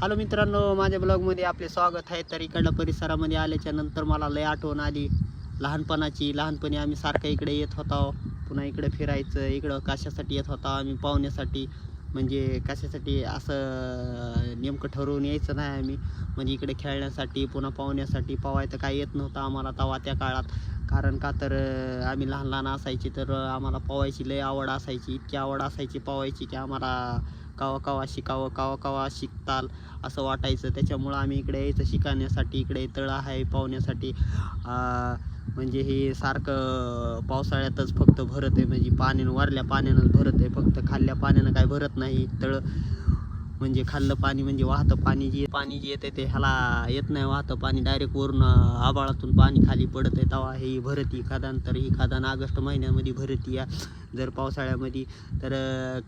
Hello मित्रांनो माझ्या ब्लॉगमध्ये आपले स्वागत आहे. तर इकडल्या परिसरामध्ये आल्याच्यानंतर मला लय आठवण आली. लहानपणाची लहानपणी आम्ही सारखं इकडे येत होतो. पुन्हा इकडे फिरायचं इकडं कशासाठी येत होता आम्ही पाहुण्यासाठी. म्हणजे कशासाठी असं नेमकं ठरवून यायचं नाही आम्ही. म्हणजे इकडे खेळण्यासाठी पुन्हा पाहुण्यासाठी पावायचं काय येत नव्हतं आम्हाला तवा त्या काळात. कारण का तर आम्ही लहान लहान असायची तर आम्हाला पोवायची लय आवड असायची. इतकी आवड असायची पोवायची की आम्हाला कवा कवा शिकावं कवा कवा शिकताल असं वाटायचं. त्याच्यामुळं आम्ही इकडे यायचं शिकण्यासाठी इकडे तळं आहे पोहण्यासाठी. म्हणजे हे सारखं पावसाळ्यातच फक्त भरत आहे. म्हणजे पाण्यानं वरल्या पाण्यानंच भरत आहे. फक्त खाल्ल्या पाण्यानं काय भरत नाही. तळं म्हणजे खाल्लं पाणी म्हणजे वाहतं पाणी जे पाणी जे येते ते ह्याला येत नाही. वाहतं पाणी डायरेक्ट वरून आबाळातून आभाळातून पाणी खाली पडत आहे तेव्हा हे भरती खादान तर ही खादान ऑगस्ट महिन्यामध्ये भरती या जर पावसाळ्यामध्ये तर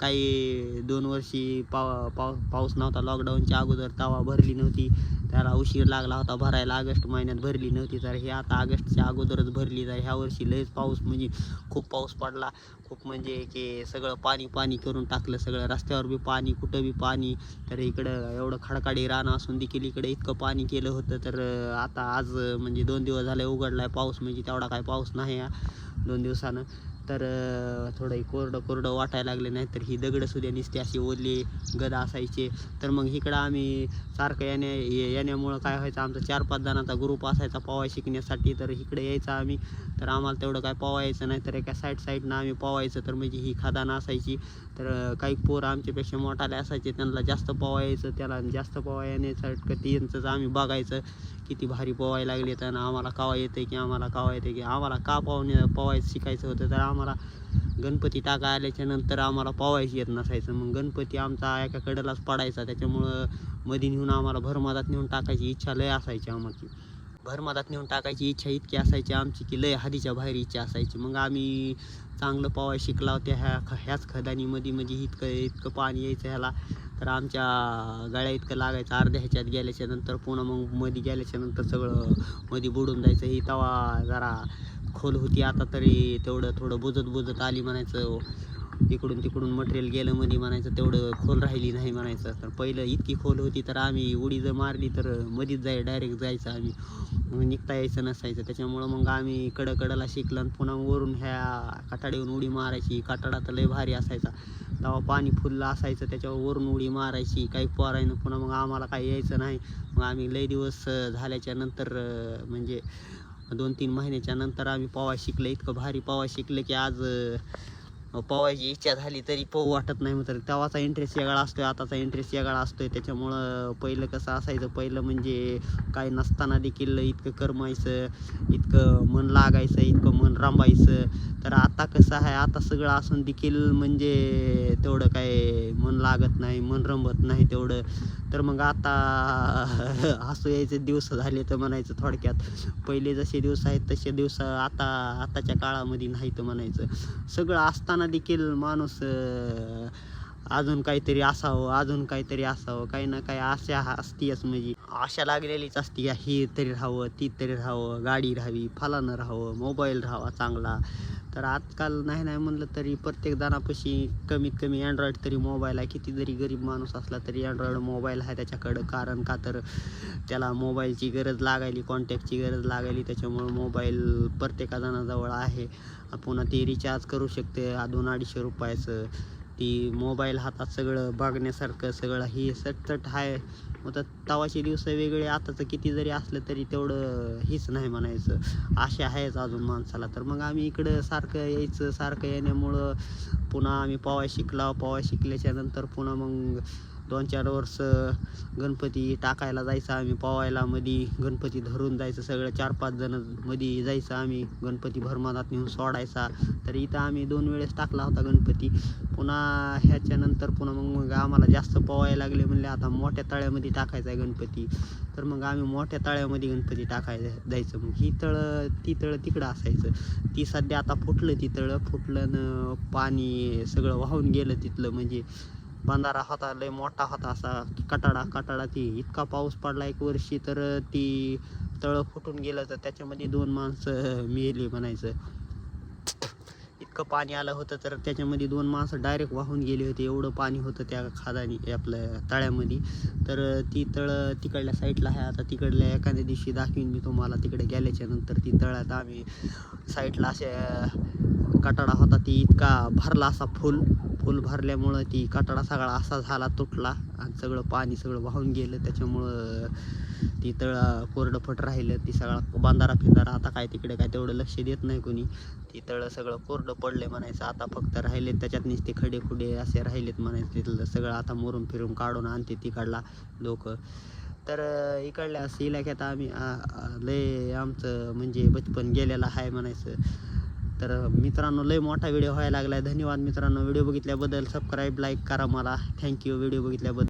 काही दोन वर्षी पाव पाव पाऊस नव्हता. लॉकडाऊनच्या अगोदर तवा भरली नव्हती. त्याला उशीर लागला होता. भरायला ऑगस्ट महिन्यात भरली नव्हती. तर हे आता ऑगस्टच्या अगोदरच भरली. तर ह्या वर्षी लयच पाऊस म्हणजे खूप पाऊस पडला. खूप म्हणजे की सगळं पाणी पाणी करून टाकलं. सगळं रस्त्यावर बी पाणी कुठं बी पाणी. तर इकडं एवढं खडकाडी रान असून देखील इकडे इतकं पाणी केलं होतं. तर आता आज म्हणजे दोन दिवस झाले आहे पाऊस. म्हणजे तेवढा काय पाऊस नाही दोन दिवसानं. तर थोडं कोरडं कोरडं वाटायला लागले नाही तर ही दगडं सुद्धा निसते अशी ओली गदा असायचे. तर मग इकडं आम्ही सारखं येण्या येण्यामुळं काय व्हायचं आमचा चार पाच जणांचा ग्रुप असायचा पोवाय शिकण्यासाठी. तर इकडे यायचं आम्ही तर आम्हाला तेवढं काय पोवायचं नाही तर एका साईड साईडनं आम्ही पोवायचं. तर म्हणजे ही खादान असायची. तर काही पोरं आमच्यापेक्षा मोठाले असायचे त्यांना जास्त पोवायचं त्याला जास्त पोवा येण्यासाठी त्यांचंच आम्ही बघायचं. किती भारी पोवायला लागले तर आम्हाला कावा येते की आम्हाला कावा येते की आम्हाला का पावणे पोवायचं शिकायचं होतं? तर आम्हाला गणपती टाका आल्याच्यानंतर आम्हाला पोवायची येत नसायचं. मग गणपती आमचा एका कडेलाच पडायचा. त्याच्यामुळं मधी नेऊन आम्हाला भरमादात नेऊन टाकायची इच्छा लय असायची आम्हाला भरमधात नेऊन टाकायची इच्छा इतकी असायची आमची की लय हदीच्या बाहेर इच्छा असायची. मग आम्ही चांगलं पोवाय शिकला होत्या ह्या ह्याच खदानीमध्ये म्हणजे इतकं इतकं पाणी यायचं ह्याला. तर आमच्या गळ्या इतकं लागायचं अर्ध्या ह्याच्यात गेल्याच्यानंतर पुन्हा मग मध्ये गेल्याच्यानंतर सगळं मध्ये बुडून जायचं. ही तवा जरा खोल होती आता तरी तेवढं थोडं बुजत बुजत आली म्हणायचं. इकडून तिकडून मटेरियल गेलं मध्ये म्हणायचं तेवढं खोल राहिली नाही म्हणायचं. तर पहिलं इतकी खोल होती तर आम्ही उडी जर मारली तर मध्येच जाय डायरेक्ट जायचं आम्ही. निघता यायचं नसायचं. त्याच्यामुळं मग आम्ही कडकडला शिकलं आणि पुन्हा वरून ह्या काटाडीवरून उडी मारायची. काटाडा तर लय भारी असायचा. तेव्हा पाणी फुललं असायचं त्याच्यावर वरून उडी मारायची. काही पोरायनं पुन्हा मग आम्हाला काही यायचं नाही. मग आम्ही लय दिवस झाल्याच्यानंतर म्हणजे दोन तीन महिन्याच्या नंतर आम्ही पोवा शिकलं. इतकं भारी पोवा शिकलं की आज पोवायची इच्छा झाली तरी पोहू वाटत नाही मग तर तेव्हाचा इंटरेस्ट वेगळा असतोय आताचा इंटरेस्ट वेगळा असतोय. त्याच्यामुळं पहिलं कसं असायचं? पहिलं म्हणजे काय नसताना देखील इतकं करमायचं इतकं मन लागायचं इतकं मन रांबायचं. तर आता कसं आहे? आता सगळं असून देखील म्हणजे तेवढं काय मन लागत नाही मन रंबत नाही तेवढं. तर मग आता हसू यायचे दिवस झाले तर म्हणायचं थोडक्यात. पहिले जसे दिवस आहेत तसे दिवस आता आताच्या काळामध्ये नाही तर म्हणायचं. सगळं असताना देखील माणूस अजून काहीतरी असावं अजून काहीतरी असावं काही ना काही आशा असतीच म्हणजे. आशा लागलेलीच असती हे तरी राहावं ती तरी राहावं गाडी राहावी फलानं राहावं मोबाईल राहावा चांगला. तर आजकाल नाही नाही म्हणलं तरी प्रत्येक जणापाशी कमीत कमी अँड्रॉईड तरी मोबाईल आहे. किती जरी गरीब माणूस असला तरी अँड्रॉईड मोबाईल आहे त्याच्याकडं. कारण का तर त्याला मोबाईलची गरज लागायली कॉन्टॅक्टची गरज लागायली. त्याच्यामुळं मोबाईल प्रत्येका जणाजवळ आहे. पुन्हा ते रिचार्ज करू शकते दोन अडीचशे रुपयाचं. ती मोबाईल हातात सगळं बघण्यासारखं सगळं हे सटसट आहे मग तर तवाचे दिवस वेगळे आताचं किती जरी असलं तरी तेवढं हेच नाही म्हणायचं. आशा आहेच अजून माणसाला. तर मग आम्ही इकडं सारखं यायचं सारखं येण्यामुळं पुन्हा आम्ही पोवा शिकला. पोवा शिकल्याच्या नंतर पुन्हा मग दोन चार वर्ष गणपती टाकायला जायचं आम्ही पोवायला मध्ये गणपती धरून जायचं सगळं चार पाच जणमध्ये जायचं आम्ही गणपती भरमानात नेऊन सोडायचा. तर इथं आम्ही दोन वेळेस टाकला होता गणपती. पुन्हा ह्याच्यानंतर पुन्हा मग मग आम्हाला जास्त पोवायला लागले म्हणले आता मोठ्या तळ्यामध्ये टाकायचा आहे गणपती. तर मग आम्ही मोठ्या तळ्यामध्ये गणपती टाकायला जायचं. मग ही तळं ती तळं तिकडं असायचं. ती सध्या आता फुटलं ती तळं फुटलं पाणी सगळं वाहून गेलं तिथलं. म्हणजे बंधारा होता लय मोठा होता असा कटाडा कटाडा ती इतका पाऊस पडला एक वर्षी तर ती तळं फुटून गेलं तर त्याच्यामध्ये दोन माणसं मिळली म्हणायचं. इतकं पाणी आलं होतं तर त्याच्यामध्ये दोन माणसं डायरेक्ट वाहून गेले होते. एवढं पाणी होतं त्या खादानी आपल्या तळ्यामध्ये. तर ती तळं तिकडल्या साईडला आहे. आता तिकडल्या एखाद्या दिवशी दाखवीन मी तुम्हाला. तिकडे गेल्याच्यानंतर ती तळ्यात आम्ही साईडला असे कटाडा होता. ती इतका भरला असा फुल. फुल भरल्यामुळं ती कटाडा सगळा असा झाला तुटला. आणि सगळं पाणी सगळं वाहून गेलं. त्याच्यामुळं ती तळं कोरडंफट राहिलं. ती सगळा बांधारा फिंदारा आता काय तिकडे काय तेवढं लक्ष देत नाही कोणी. ती तळं सगळं कोरडं पडले म्हणायचं. आता फक्त राहिलेत त्याच्यात नुसते खडे खुडे असे राहिलेत म्हणायचं. तिथलं सगळं आता मोरून फिरून काढून आणते तिकडला लोक. तर इकडल्या असं इलाक्यात आम्ही लय आमचं म्हणजे बचपन गेलेलं आहे म्हणायचं. तर मित्रांनो लय मोठा व्हिडिओ व्हायला लागला आहे धन्यवाद मित्रांनो. व्हिडिओ बघितल्याबद्दल सबस्क्राईब लाईक करा मला. Thank you video बघितल्याबद्दल.